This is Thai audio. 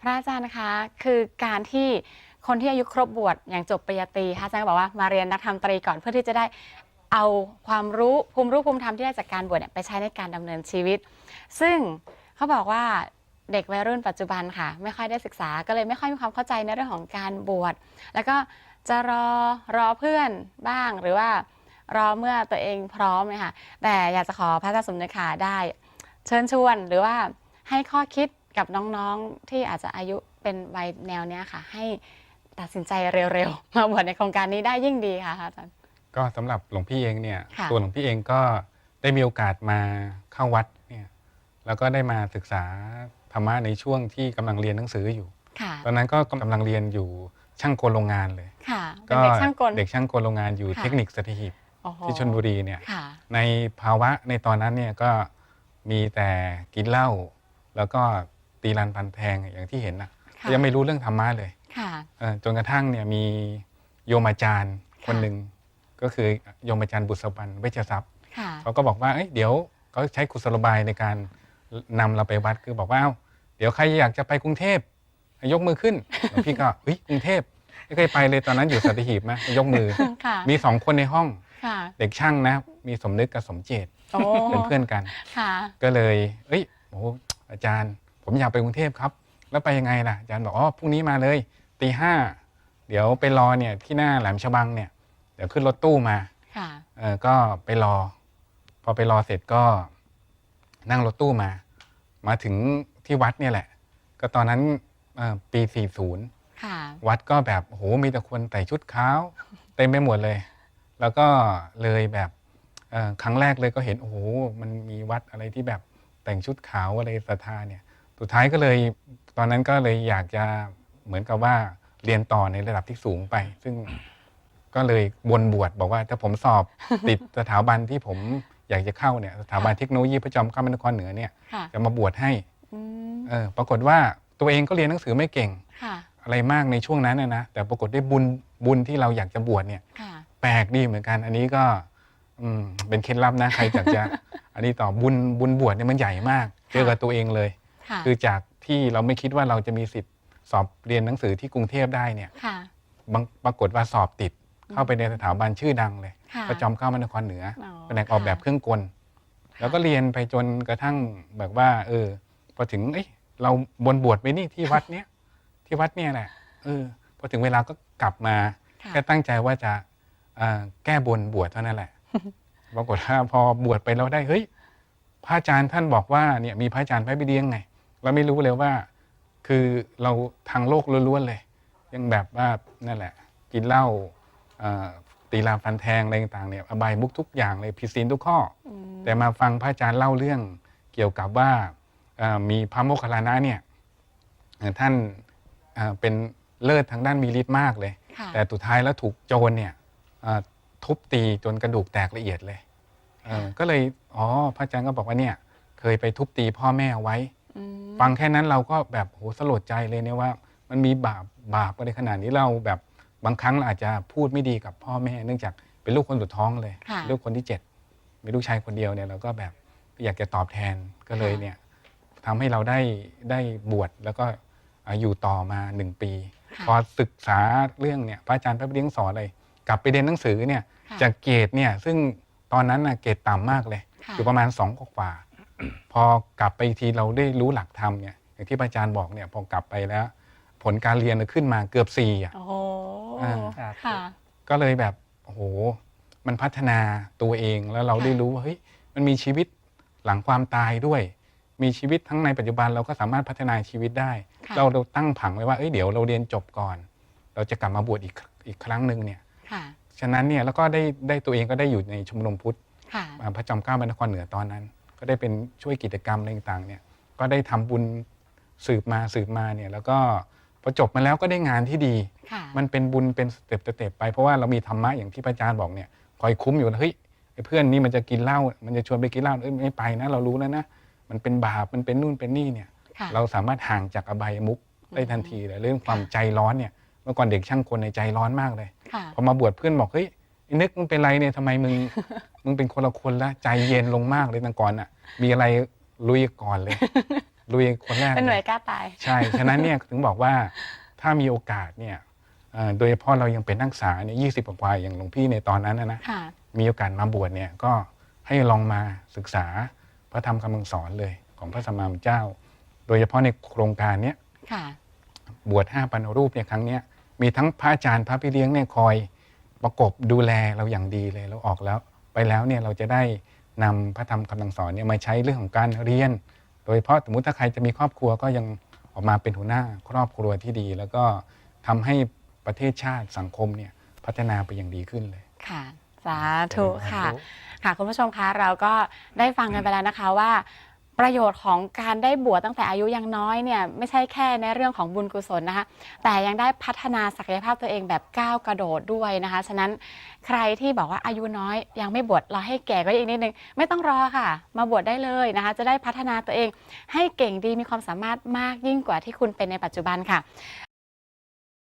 พระอาจารย์นะคะคือการที่คนที่อายุครบบวชอย่างจบปริญญาตรีพระอาจารย์ก็บอกว่ามาเรียนนักธรรมตรีก่อนเพื่อที่จะได้เอาความรู้ภูมิรู้ภูมิธรรมที่ได้จากการบวชเนี่ยไปใช้ในการดำเนินชีวิต ซึ่งเขาบอกว่าเด็กวัยรุ่นปัจจุบันค่ะ ไม่ค่อยได้ศึกษาก็เลยไม่ค่อยมีความเข้าใจในเรื่องของการบวชแล้วก็จะรอรอเพื่อนบ้างหรือว่ารอเมื่อตัวเองพร้อมเลยค่ะแต่อยากจะขอพระอาจารย์สมเด็จค่ะได้ เชิญชวนหรือว่าให้ข้อคิด กับน้องๆที่อาจจะอายุเป็นวัยแนวเนี้ยค่ะ ให้ตัดสินใจเร็วๆ มาบวชในโครงการนี้ได้ยิ่งดีค่ะอาจารย์ ก็สำหรับหลวงพี่เองเนี่ยค่ะ ตัวหลวงพี่เองก็ได้มีโอกาสมาเข้าวัดเนี่ยแล้วก็ได้มาศึกษาธรรมะในช่วงที่กำลังเรียนหนังสืออยู่ ค่ะ ตอนนั้นก็กำลังเรียนอยู่ช่างกลโรงงานเลย ค่ะ เป็นเด็กช่างกล เด็กช่างกลโรงงานอยู่ค่ะ เทคนิคสถิตโอ้โหที่ชลบุรีเนี่ย ค่ะ ในภาวะในตอนนั้นเนี่ยก็มีแต่กินเหล้าแล้วก็ ตีรันพันแทงอย่างที่เห็นนะค่ะยังไม่รู้เรื่องธรรมะเลยค่ะ เอ่อจนกระทั่งเนี่ยมีโยมอาจารย์คนหนึ่งก็คือโยมอาจารย์บุษบันเวชทรัพย์ ค่ะ เขาก็บอกว่าเอ้ยเดี๋ยวเขาใช้กุศโลบายในการนำเราไปวัดคือบอกว่าเอ้าเดี๋ยวใครอยากจะไปกรุงเทพยกมือขึ้นหลวงพี่ก็เฮ้ยกรุงเทพไม่เคยไปเลยตอนนั้นอยู่สัตหีบนะยกมือ ค่ะ มีสองคนในห้องค่ะ เด็กช่างนะ มีสมนึกกับสมเจตโอ้เป็นเพื่อนกัน ค่ะ ก็เลย เอ้ยโอ้อาจารย์ ผมอยากไปกรุงเทพครับ แล้วไปยังไงล่ะอาจารย์บอกอ๋อพรุ่งนี้มาเลยตีห้าเดี๋ยวไปรอเนี่ยที่หน้าแหลมฉบังเนี่ยเดี๋ยวขึ้นรถตู้มาค่ะเออก็ไปรอ พอไปรอเสร็จก็นั่งรถตู้มา มาถึงที่วัดเนี่ยแหละ ก็ตอนนั้นเอ่อปี40ค่ะวัดก็แบบโอ้โหมีแต่คนแต่งชุดขาวเต็มไปหมดเลย แล้วก็เลยแบบเอ่อครั้งแรกเลยก็เห็นโอ้โหมันมีวัดอะไรที่แบบแต่งชุดขาวอะไรศรัทธาเนี่ย สุดท้ายก็เลยตอนนั้นก็เลยอยากจะเหมือนกับว่าเรียนต่อในระดับที่สูงไป ซึ่งก็เลยบนบวชบอกว่าถ้าผมสอบติดสถาบันที่ผมอยากจะเข้าเนี่ยสถาบันเทคโนโลยีพระจอมเกล้าพระนครเหนือเนี่ยค่ะจะมาบวชให้อืมเออปรากฏว่าตัวเองก็เรียนหนังสือไม่เก่ง ค่ะอะไรมากในช่วงนั้นนะนะแต่ปรากฏได้บุญบุญที่เราอยากจะบวชเนี่ย ค่ะ แปลกดีเหมือนกัน อันนี้ก็ อืมเป็นเคล็ดลับนะ ใครอยากจะ อันนี้ต่อบุญบุญบวชเนี่ยมันใหญ่มาก เจอกับตัวเองเลย ค่ะคือจากที่เราไม่คิดว่าเราจะมีสิทธิ์สอบเรียนหนังสือที่กรุงเทพได้เนี่ยค่ะบางปรากฏว่าสอบติดเข้าไปในสถาบันชื่อดังเลยค่ะพระจอมเกล้าพระนครเหนืออ๋อแผนกออกแบบค่ะเครื่องกลแล้วก็เรียนไปจนกระทั่งแบบว่า เออ พอถึงเอ้ยเราบนบวชไปนี่ที่วัดเนี้ย ที่วัดเนี่ยแหละเออพอถึงเวลาก็กลับมา ค่ะ แค่ตั้งใจว่าจะเอ่อแก้บนบวชเท่านั้นแหละ ปรากฏว่าพอบวชไปแล้วได้เฮ้ยพระอาจารย์ท่านบอกว่าเนี่ยมีพระอาจารย์พระบิดเลี้ยงไง เราไม่รู้เลยว่า คือเราทางโลกล้วนๆเลย ยังแบบว่านั่นแหละ กินเหล้าเอ่อตีลาฟันแทงอะไรต่างๆเนี่ยอบายมุกทุกอย่างเลยผิดศีลทุกข้ออืมแต่มาฟังพระอาจารย์เล่าเรื่องเกี่ยวกับว่าเอ่อมีพระโมคคัลลานะเนี่ยเอ่อท่านเอ่อเป็นเลิศทางด้านมีฤทธิ์มากเลยค่ะแต่สุดท้ายแล้วถูกโจรเนี่ยเอ่อทุบตีจนกระดูกแตกละเอียดเลยเอ่อก็เลยอ๋อพระอาจารย์ก็บอกว่าเนี่ย เคยไปทุบตีพ่อแม่เอาไว้อืม ฟังแค่นั้นเราก็แบบโหสลดใจเลยเนี่ยว่า มันมีบาปบาปอะไรขนาดนี้เราแบบบางครั้งเราอาจจะพูดไม่ดีกับพ่อแม่ เนื่องจากเป็นลูกคนสุดท้องเลย ค่ะ ลูกคนที่เจ็ดมีลูกชายคนเดียวเนี่ยเราก็แบบอยากจะตอบแทนก็เลยเนี่ยทำให้เราได้ได้บวชแล้วก็อ่าอยู่ต่อมาหนึ่งปีค่ะพอศึกษาเรื่องเนี่ยพระอาจารย์พระบิดเลี้ยงสอนเลยกลับไปเรียนหนังสือเนี่ยค่ะ จากเกรดเนี่ยซึ่งตอนนั้นน่ะเกรดต่ำมากเลย ค่ะ อยู่ประมาณสองกว่าๆ พอกลับไปอีกทีเราได้รู้หลักธรรมเนี่ยอย่างที่พระอาจารย์บอกเนี่ยพอกลับไปแล้ว ผลการเรียนขึ้นมาเกือบสี่อะโอ้โหอ่าค่ะ ก็เลยแบบโอ้โหมันพัฒนาตัวเองแล้วเราค่ะ ได้รู้ว่าเฮ้ยมันมีชีวิตหลังความตายด้วย มีชีวิตทั้งในปัจจุบันเราก็สามารถพัฒนาชีวิตได้ ค่ะเราเราตั้งผังไว้ว่าเอ้ยเดี๋ยวเราเรียนจบก่อน เราจะกลับมาบวชอีกอีกครั้งหนึ่งเนี่ยค่ะฉะนั้นเนี่ยแล้วก็ได้ได้ตัวเองก็ได้อยู่ในชมรมพุทธค่ะ อ่าพระจอมเกล้าพระนครเหนือตอนนั้น ก็ได้เป็นช่วยกิจกรรมอะไรต่างๆเนี่ยก็ได้ทำบุญสืบมาสืบมาเนี่ยแล้วก็พอจบมาแล้วก็ได้งานที่ดีค่ะมันเป็นบุญเป็นสเต็ปสเต็ปไปเพราะว่าเรามีธรรมะอย่างที่พระอาจารย์บอกเนี่ยคอยคุ้มอยู่แล้วเฮ้ยไอ้เพื่อนนี่มันจะกินเหล้ามันจะชวนไปกินเหล้าเอ้ยไม่ไปนะ เรารู้แล้วนะมันเป็นบาปมันเป็นนู่นเป็นนี่เนี่ยค่ะเราสามารถห่างจากอบายมุกได้ทันทีเลยเรื่องความใจร้อนเนี่ยเมื่อก่อนเด็กช่างคนในใจร้อนมากเลยค่ะพอมาบวชเพื่อนบอกเฮ้ยไอ้ นึกมึงเป็นไรเนี่ยทำไมมึง มึงเป็นคนละคนละใจเย็นลงมากเลยตั้งก่อนอะ มีอะไรลุยก่อนเลย ลุยคนแรกเป็นหน่วยเลยกล้าตาย ใช่ ฉะนั้นเนี่ยถึงบอกว่าถ้ามีโอกาสเนี่ยเอ่อโดยเฉพาะเรายังเป็นนักศึกษาเนี่ยยี่สิบกว่าๆอย่างหลวงพี่ในตอนนั้นนะนะค่ะมีโอกาสมาบวชเนี่ยก็ให้ลองมาศึกษาพระธรรมคำสอนเลยของพระสัมมาสัมพุทธเจ้า โดยเฉพาะในโครงการเนี้ยค่ะบวชห้าปันรูปเนี่ยครั้งเนี้ยมีทั้งพระอาจารย์พระพี่เลี้ยงเนี่ยคอย ประกบดูแลเราอย่างดีเลยเราออกแล้ว ไปแล้วเนี่ยเราจะได้นำพระธรรมคำสั่งสอนเนี่ยมาใช้เรื่องของการเรียน โดยเฉพาะสมมติถ้าใครจะมีครอบครัวก็ยังออกมาเป็นหัวหน้าครอบครัวที่ดี แล้วก็ทำให้ประเทศชาติสังคมเนี่ยพัฒนาไปอย่างดีขึ้นเลยค่ะสาธุค่ะ ค่ะคุณผู้ชมคะเราก็ได้ฟังกันไปแล้วนะคะว่า ประโยชน์ของการได้บวชตั้งแต่อายุยังน้อยเนี่ยไม่ใช่แค่ในเรื่องของบุญกุศลนะคะ แต่ยังได้พัฒนาศักยภาพตัวเองแบบก้าวกระโดดด้วยนะคะ ฉะนั้นใครที่บอกว่าอายุน้อย ยังไม่บวชเราให้แก่ก็อีกนิดนึง ไม่ต้องรอค่ะ มาบวชได้เลยนะคะ จะได้พัฒนาตัวเองให้เก่งดีมีความสามารถมากยิ่งกว่าที่คุณเป็นในปัจจุบันค่ะ